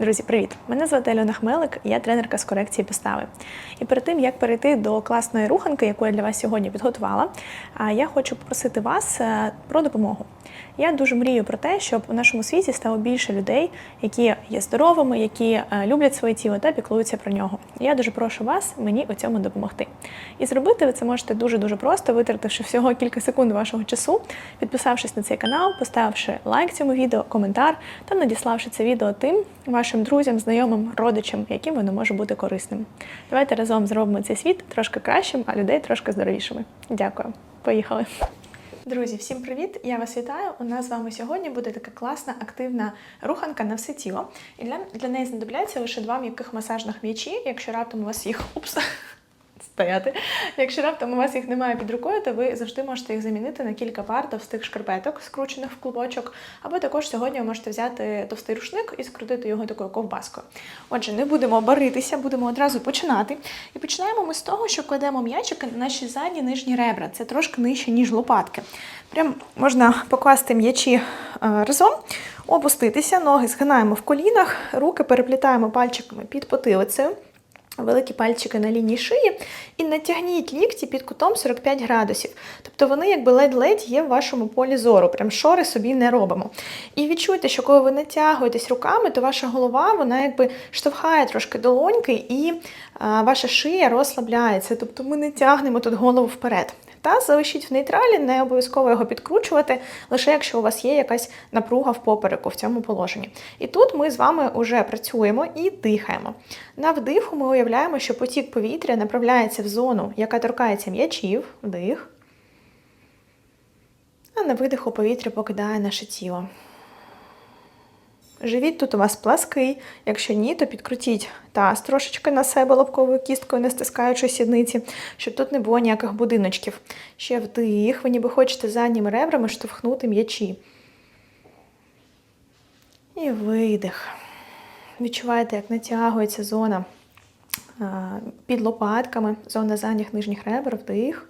Друзі, привіт! Мене звати Альона Хмелик, я тренерка з корекції постави. І перед тим як перейти до класної руханки, яку я для вас сьогодні підготувала, я хочу попросити вас е, про допомогу. Я дуже мрію про те, щоб у нашому світі стало більше людей, які є здоровими, які е, люблять своє тіло та піклуються про нього. Я дуже прошу вас мені у цьому допомогти. І зробити ви це можете дуже дуже просто, витративши всього кілька секунд вашого часу, підписавшись на цей канал, поставивши лайк цьому відео, коментар та надіславши це відео тим вашим друзям, знайомим, родичам, яким воно може бути корисним. Давайте разом зробимо цей світ трошки кращим, а людей трошки здоровішими. Дякую. Поїхали. Друзі, всім привіт! Я вас вітаю. У нас з вами сьогодні буде така класна активна руханка на все тіло. І для, для неї знадобляться лише два м'яких масажних м'ячі. Якщо раптом у вас їх упс, стояти. Якщо раптом у вас їх немає під рукою, то ви завжди можете їх замінити на кілька пар товстих шкарпеток, скручених в клубочок. Або також сьогодні ви можете взяти товстий рушник і скрутити його такою ковбаскою. Отже, не будемо баритися, будемо одразу починати. І починаємо ми з того, що кладемо м'ячики на наші задні нижні ребра. Це трошки нижче, ніж лопатки. Прям можна покласти м'ячі е, разом, опуститися, ноги згинаємо в колінах, руки переплітаємо пальчиками під потилицею великі пальчики на лінії шиї і натягніть лікті під кутом 45 градусів. Тобто вони якби ледь-ледь є в вашому полі зору, прям шори собі не робимо. І відчуйте, що коли ви натягуєтесь руками, то ваша голова вона якби штовхає трошки долоньки, і а, ваша шия розслабляється. Тобто ми не тягнемо тут голову вперед. Та залишіть в нейтралі, не обов'язково його підкручувати, лише якщо у вас є якась напруга в попереку в цьому положенні. І тут ми з вами вже працюємо і дихаємо. На вдиху ми уявляємо, що потік повітря направляється в зону, яка торкається м'ячів, вдих. А на видиху повітря покидає наше тіло. Живіт тут у вас плаский, якщо ні, то підкрутіть таз трошечки на себе лобковою кісткою, не стискаючи сідниці, щоб тут не було ніяких будиночків. Ще вдих, ви ніби хочете задніми ребрами штовхнути м'ячі. І видих. Відчуваєте, як натягується зона під лопатками, зона задніх нижніх ребер, вдих.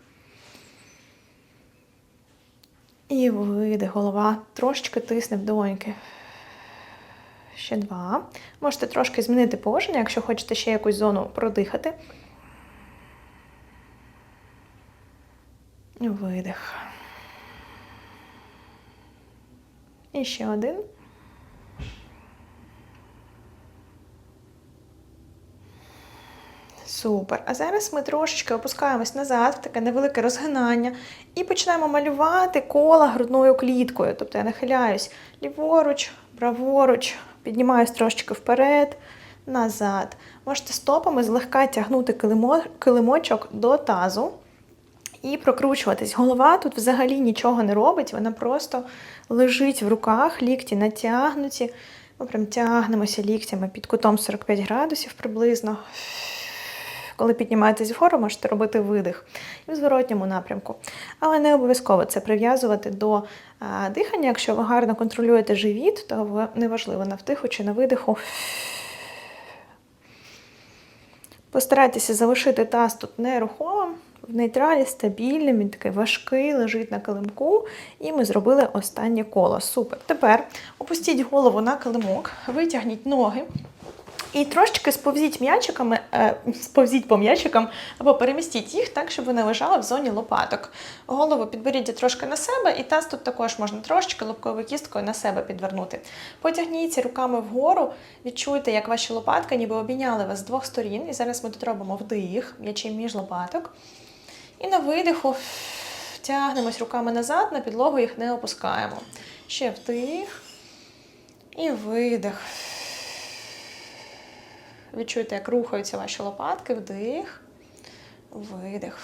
І видих, голова трошечки тисне в долоньки. Ще два. Можете трошки змінити положення, якщо хочете ще якусь зону продихати. Видих. І ще один. Супер. А зараз ми трошечки опускаємось назад, в таке невелике розгинання, і починаємо малювати кола грудною кліткою. Тобто я нахиляюсь ліворуч, праворуч, піднімаюсь трошечки вперед, назад. Можете стопами злегка тягнути килимо, килимочок до тазу і прокручуватись. Голова тут взагалі нічого не робить, вона просто лежить в руках, лікті натягнуті. Ми прям тягнемося ліктями під кутом 45 градусів приблизно. Коли піднімаєтесь вгору, можете робити видих і в зворотньому напрямку. Але не обов'язково це прив'язувати до дихання. Якщо ви гарно контролюєте живіт, то неважливо на вдиху чи на видиху. Постарайтеся залишити таз тут нерухомим, в нейтралі, стабільним, він такий важкий, лежить на килимку. І ми зробили останнє коло. Супер. Тепер опустіть голову на килимок, витягніть ноги. І трошечки сповзіть м'ячиками, е, сповзіть по м'ячикам або перемістіть їх так, щоб вони лежали в зоні лопаток. Голову підберіть трошки на себе, і таз тут також можна трошечки лобковою кісткою на себе підвернути. Потягніться руками вгору, відчуйте, як ваші лопатки ніби обійняли вас з двох сторін. І зараз ми тут робимо вдих, м'ячі між лопаток. І на видиху тягнемось руками назад, на підлогу їх не опускаємо. Ще вдих і видих. Відчуйте, як рухаються ваші лопатки, вдих, видих.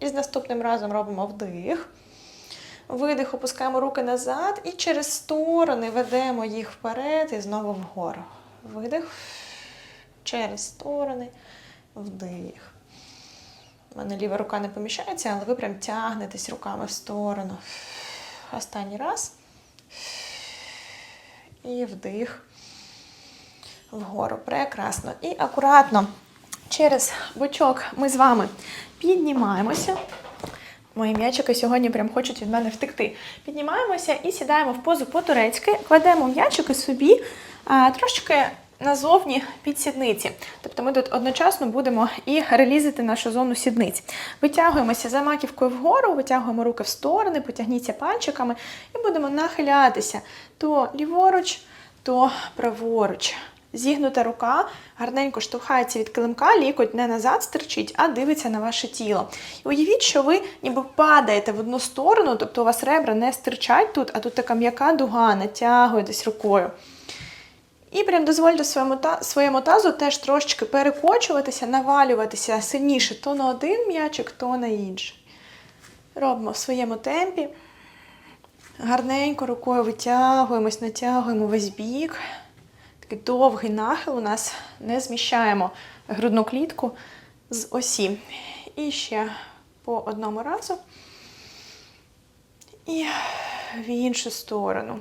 І з наступним разом робимо вдих. Видих, опускаємо руки назад і через сторони ведемо їх вперед і знову вгору. Видих. Через сторони, вдих. У мене ліва рука не поміщається, але ви прям тягнетесь руками в сторону. Останній раз. І вдих вгору. Прекрасно. І акуратно через бочок ми з вами піднімаємося. Мої м'ячики сьогодні прям хочуть від мене втекти. Піднімаємося і сідаємо в позу по-турецьки, кладемо м'ячики собі а, трошки назовні під сідниці. Тобто ми тут одночасно будемо і релізити нашу зону сідниць. Витягуємося за маківкою вгору, витягуємо руки в сторони, потягніться пальчиками і будемо нахилятися то ліворуч, то праворуч. Зігнута рука гарненько штовхається від килимка, лікоть не назад стирчить, а дивиться на ваше тіло. І уявіть, що ви ніби падаєте в одну сторону, тобто у вас ребра не стирчать тут, а тут така м'яка дуга, натягуєтесь рукою. І прям дозвольте своєму, своєму тазу теж трошечки перекочуватися, навалюватися сильніше то на один м'ячик, то на інший. Робимо в своєму темпі. Гарненько рукою витягуємось, натягуємо весь бік. Такий довгий нахил у нас не зміщаємо грудну клітку з осі. І ще по одному разу. І в іншу сторону.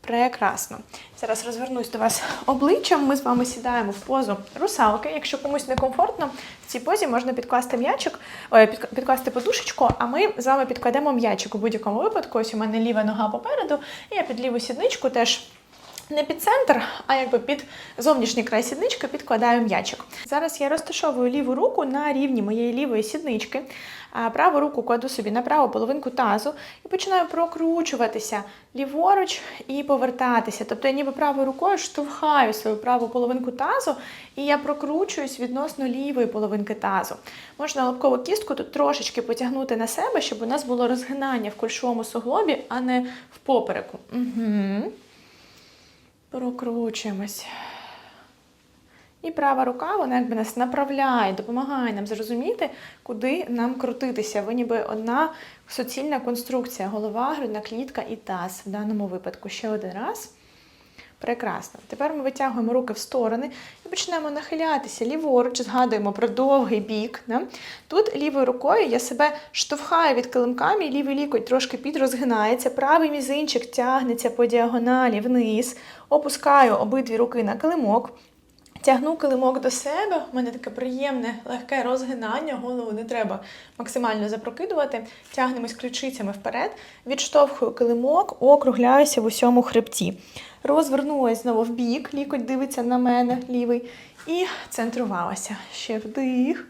Прекрасно. Зараз розвернусь до вас обличчям. Ми з вами сідаємо в позу русалки. Якщо комусь некомфортно, в цій позі можна підкласти м'ячик, підкласти подушечку, а ми з вами підкладемо м'ячик у будь-якому випадку. Ось у мене ліва нога попереду, і я під ліву сідничку теж. Не під центр, а якби під зовнішній край сіднички підкладаю м'ячик. Зараз я розташовую ліву руку на рівні моєї лівої сіднички, праву руку кладу собі на праву половинку тазу і починаю прокручуватися ліворуч і повертатися. Тобто я ніби правою рукою штовхаю свою праву половинку тазу, і я прокручуюсь відносно лівої половинки тазу. Можна лобкову кістку тут трошечки потягнути на себе, щоб у нас було розгинання в кульшовому суглобі, а не в попереку. Угу. Прокручуємось. І права рука, вона якби нас направляє, допомагає нам зрозуміти, куди нам крутитися. Ви ніби одна суцільна конструкція. Голова, грудна клітка і таз в даному випадку. Ще один раз. Прекрасно. Тепер ми витягуємо руки в сторони і починаємо нахилятися ліворуч, згадуємо про довгий бік. Да? Тут лівою рукою я себе штовхаю від килимка, мій лівий лікоть трошки підрозгинається, правий мізинчик тягнеться по діагоналі вниз, опускаю обидві руки на килимок. Тягну килимок до себе, у мене таке приємне, легке розгинання, голову не треба максимально запрокидувати. Тягнемось ключицями вперед, відштовхую килимок, округляюся в усьому хребті. Розвернулась знову в бік, лікоть дивиться на мене лівий. І центрувалася. Ще вдих.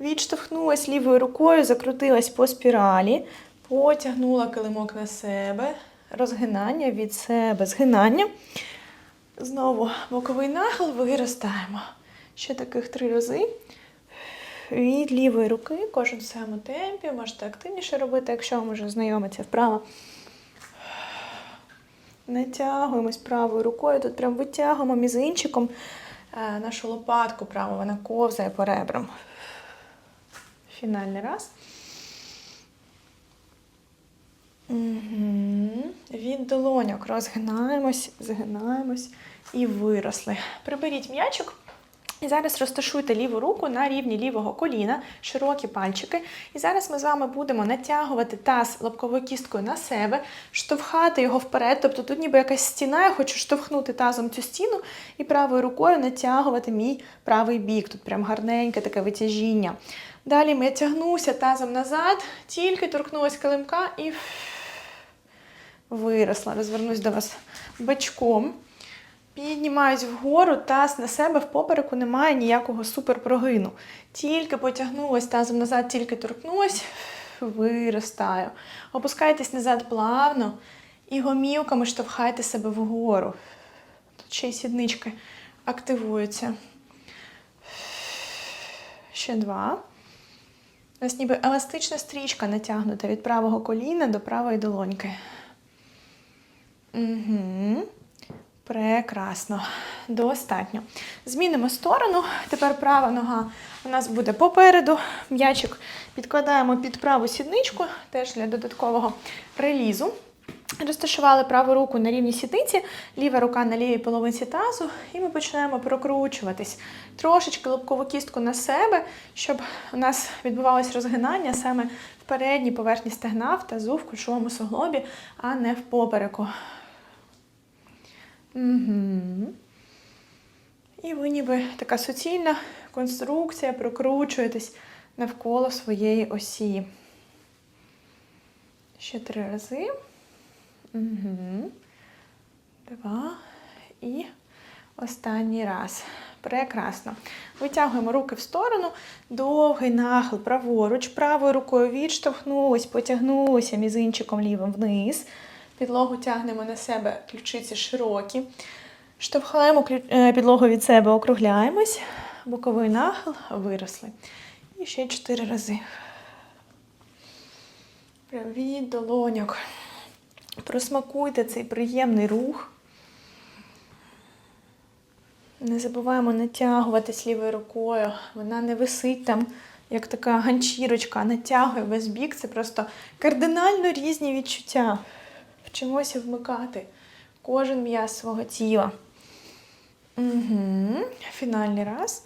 Відштовхнулась лівою рукою, закрутилась по спіралі, потягнула килимок на себе, розгинання від себе, згинання. Знову боковий нахил, виростаємо. Ще таких три рази. Від лівої руки, кожен в своєму темпі, можете активніше робити, якщо вам вже знайомиться вправо. Натягуємось правою рукою, тут прям витягуємо мізинчиком е, нашу лопатку праву, вона ковзає по ребрам. Фінальний раз. Угу. Від долоньок розгинаємось, згинаємось і виросли. Приберіть м'ячик. І зараз розташуйте ліву руку на рівні лівого коліна, широкі пальчики. І зараз ми з вами будемо натягувати таз лобковою кісткою на себе, штовхати його вперед. Тобто тут ніби якась стіна, я хочу штовхнути тазом цю стіну і правою рукою натягувати мій правий бік. Тут прям гарненьке таке витяжіння. Далі я тягнуся тазом назад, тільки торкнулася килимка і виросла. Розвернусь до вас бачком. Піднімаюсь вгору, таз на себе в попереку немає ніякого суперпрогину. Тільки потягнулась тазом назад, тільки торкнулась, виростаю. Опускайтесь назад плавно і гомілками штовхайте себе вгору. Тут ще й сіднички активуються. Ще два. У нас ніби еластична стрічка натягнута від правого коліна до правої долоньки. Угу. Прекрасно. Достатньо. Змінимо сторону. Тепер права нога у нас буде попереду. М'ячик підкладаємо під праву сідничку, теж для додаткового релізу. Розташували праву руку на рівні сідниці, ліва рука на лівій половинці тазу, і ми починаємо прокручуватись. Трошечки лобкову кістку на себе, щоб у нас відбувалось розгинання саме в передній поверхні стегна, в тазу, в кульшовому суглобі, а не в попереку. Угу. І ви ніби така суцільна конструкція, прокручуєтесь навколо своєї осі. Ще три рази. Угу. Два. І останній раз. Прекрасно. Витягуємо руки в сторону, довгий нахил праворуч, правою рукою відштовхнулись, потягнулися мізинчиком лівим вниз. Підлогу тягнемо на себе, ключиці широкі. Штовхаємо е, підлогу від себе, округляємось, боковий нахил, виросли. І ще чотири рази. Від долоньок. Просмакуйте цей приємний рух. Не забуваємо натягуватись лівою рукою. Вона не висить там, як така ганчірочка, натягує весь бік. Це просто кардинально різні відчуття. Вчимося вмикати кожен м'яз свого тіла. Угу. Фінальний раз.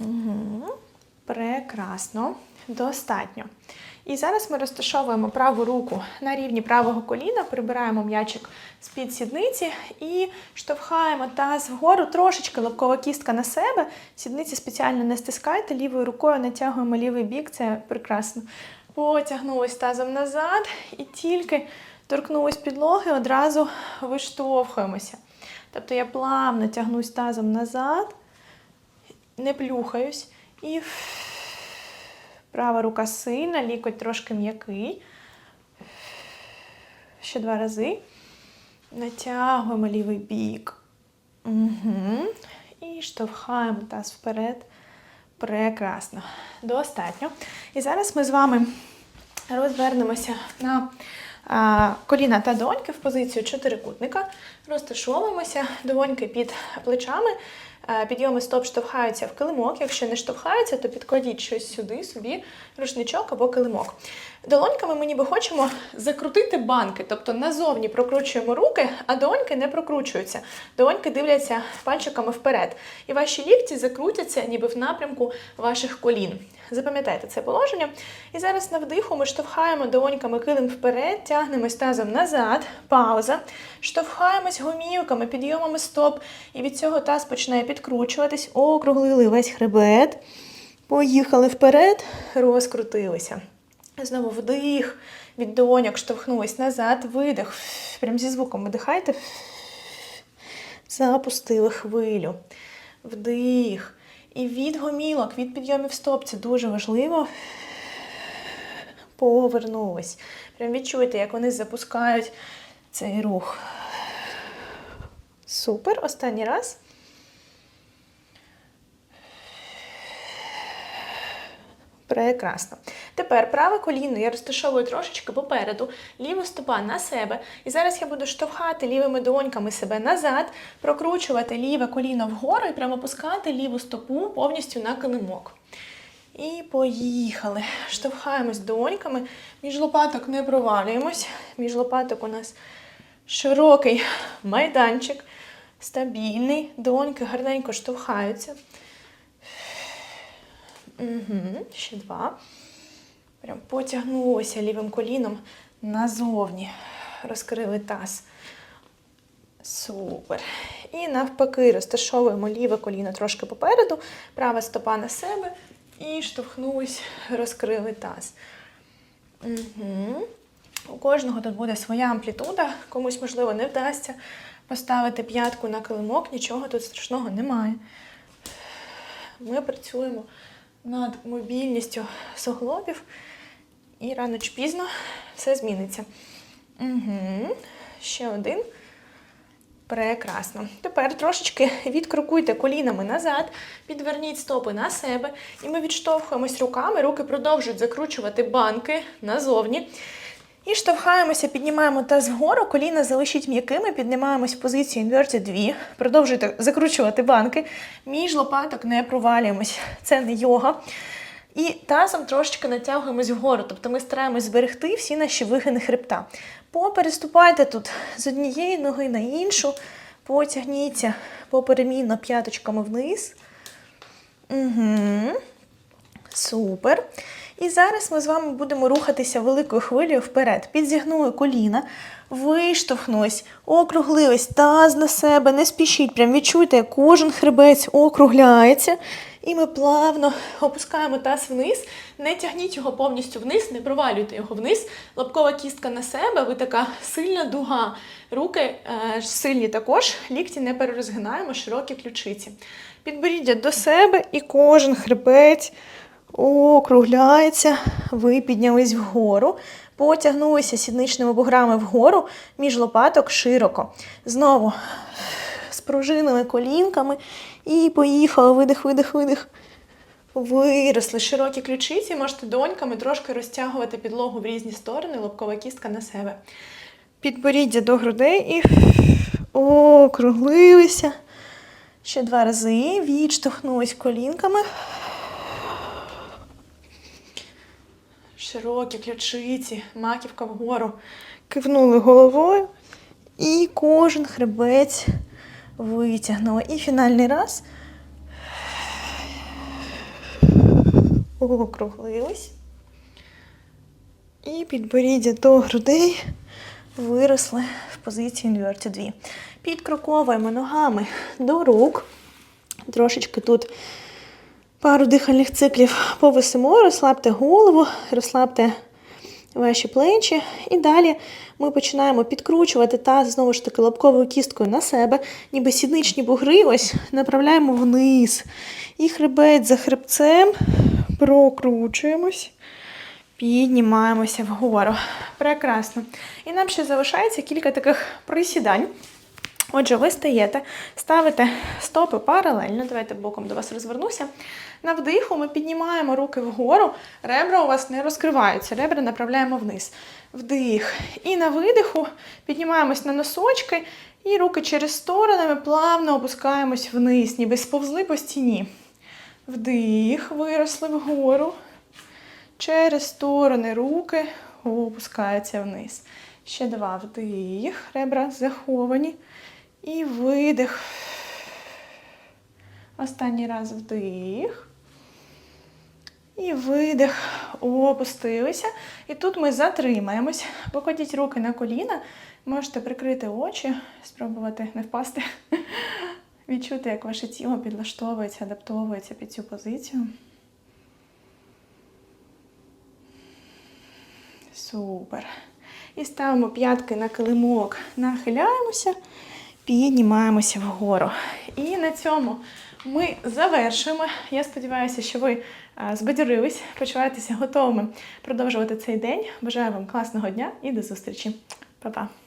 Угу. Прекрасно. Достатньо. І зараз ми розташовуємо праву руку на рівні правого коліна, прибираємо м'ячик з-під сідниці і штовхаємо таз вгору, трошечки лобкова кістка на себе. Сідниці спеціально не стискайте, лівою рукою натягуємо лівий бік, це прекрасно. Потягнулись тазом назад і тільки торкнулись підлоги, одразу виштовхуємося. Тобто я плавно тягнусь тазом назад, не плюхаюсь і Права рука сильна, лікоть трошки м'який. Ще два рази. Натягуємо лівий бік. Угу. І штовхаємо таз вперед. Прекрасно. Достатньо. І зараз ми з вами розвернемося на коліна та доньки в позицію чотирикутника. Розташовуємося, долоньки під плечами. Е, Підйоми стоп штовхаються в килимок. Якщо не штовхаються, то підкладіть щось сюди, собі рушничок або килимок. Долоньками ми ніби хочемо закрутити банки, тобто назовні прокручуємо руки, а долоньки не прокручуються. Долоньки дивляться пальчиками вперед. І ваші лікті закрутяться ніби в напрямку ваших колін. Запам'ятайте це положення. І зараз на вдиху ми штовхаємо долоньками килим вперед, тягнемось тазом назад, пауза. Штовхаємось гумілками, підйомами стоп. І від цього таз починає підкручуватись, округлили весь хребет. Поїхали вперед, розкрутилися. Знову вдих, від долоньок штовхнулись назад, видих. Прям зі звуком видихайте. Запустили хвилю. Вдих. І від гомілок, від підйомів стоп, це дуже важливо. Повернулись. Прям відчуйте, як вони запускають цей рух. Супер. Останній раз. Прекрасно. Тепер праве коліно я розташовую трошечки попереду, ліва стопа на себе. І зараз я буду штовхати лівими долоньками себе назад, прокручувати ліве коліно вгору і прямо пускати ліву стопу повністю на килимок. І поїхали. Штовхаємось долоньками, між лопаток не провалюємось. Між лопаток у нас широкий майданчик, стабільний, долоньки гарненько штовхаються. Угу, ще два. Прям потягнулося лівим коліном назовні. Розкрили таз. Супер. І навпаки, розташовуємо ліве коліно трошки попереду, права стопа на себе і штовхнулись, розкрили таз. Угу. У кожного тут буде своя амплітуда, комусь, можливо, не вдасться поставити п'ятку на килимок, нічого тут страшного немає. Ми працюємо над мобільністю суглобів, і рано чи пізно все зміниться. Угу. Ще один. Прекрасно. Тепер трошечки відкрукуйте колінами назад, підверніть стопи на себе, і ми відштовхуємось руками. Руки продовжують закручувати банки назовні. І штовхаємося, піднімаємо таз вгору, коліна залишіть м'якими, піднімаємось в позицію Inverted V. Продовжуйте закручувати банки. Між лопаток не провалюємось. Це не йога. І тазом трошечки натягуємось вгору. Тобто ми стараємось зберегти всі наші вигини хребта. Попереступайте тут з однієї ноги на іншу, потягніться поперемінно п'яточками вниз. Угу. Супер. І зараз ми з вами будемо рухатися великою хвилею вперед. Підзігнули коліна, виштовхнулись, округлились, таз на себе, не спішіть. Прям відчуйте, як кожен хребець округляється. І ми плавно опускаємо таз вниз. Не тягніть його повністю вниз, не провалюйте його вниз. Лобкова кістка на себе, ви така сильна дуга. Руки е, сильні також, лікті не перерозгинаємо, широкі ключиці. Підборіддя до себе і кожен хребець округляється. Ви піднялись вгору, потягнулися сідничними буграми вгору, між лопаток широко. Знову спружинили колінками і поїхали. Видих, видих, видих. Виросли широкі ключиці, можете доньками трошки розтягувати підлогу в різні сторони, лобкова кістка на себе. Підборіддя до грудей і округлилися. Ще два рази. Відштовхнулись колінками. Широкі ключиці, маківка вгору. Кивнули головою. І кожен хребець витягнули. І фінальний раз. Округлились. І підборіддя до грудей виросли в позиції Inverted 2. Підкроковуємо ногами до рук. Трошечки тут пару дихальних циклів повисимо, розслабте голову, розслабте ваші плечі. І далі ми починаємо підкручувати таз, знову ж таки, лобковою кісткою на себе, ніби сідничні бугри, ось направляємо вниз. І хребець за хребцем прокручуємось. Піднімаємося вгору. Прекрасно. І нам ще залишається кілька таких присідань. Отже, ви стаєте, ставите стопи паралельно. Давайте боком до вас розвернуся. На вдиху ми піднімаємо руки вгору, ребра у вас не розкриваються, ребра направляємо вниз. Вдих. І на видиху піднімаємось на носочки, і руки через сторони плавно опускаємось вниз, ніби сповзли по стіні. Вдих, виросли вгору. Через сторони руки опускаються вниз. Ще два вдих, ребра заховані. І видих. Останній раз вдих. І видих. Опустилися. І тут ми затримаємось. Покладіть руки на коліна. Можете прикрити очі, спробувати не впасти. Відчути, як ваше тіло підлаштовується, адаптовується під цю позицію. Супер. І ставимо п'ятки на килимок, нахиляємося, піднімаємося вгору. І на цьому ми завершуємо. Я сподіваюся, що ви а, збадьорились, почуваєтеся готовими продовжувати цей день. Бажаю вам класного дня і до зустрічі. Па-па!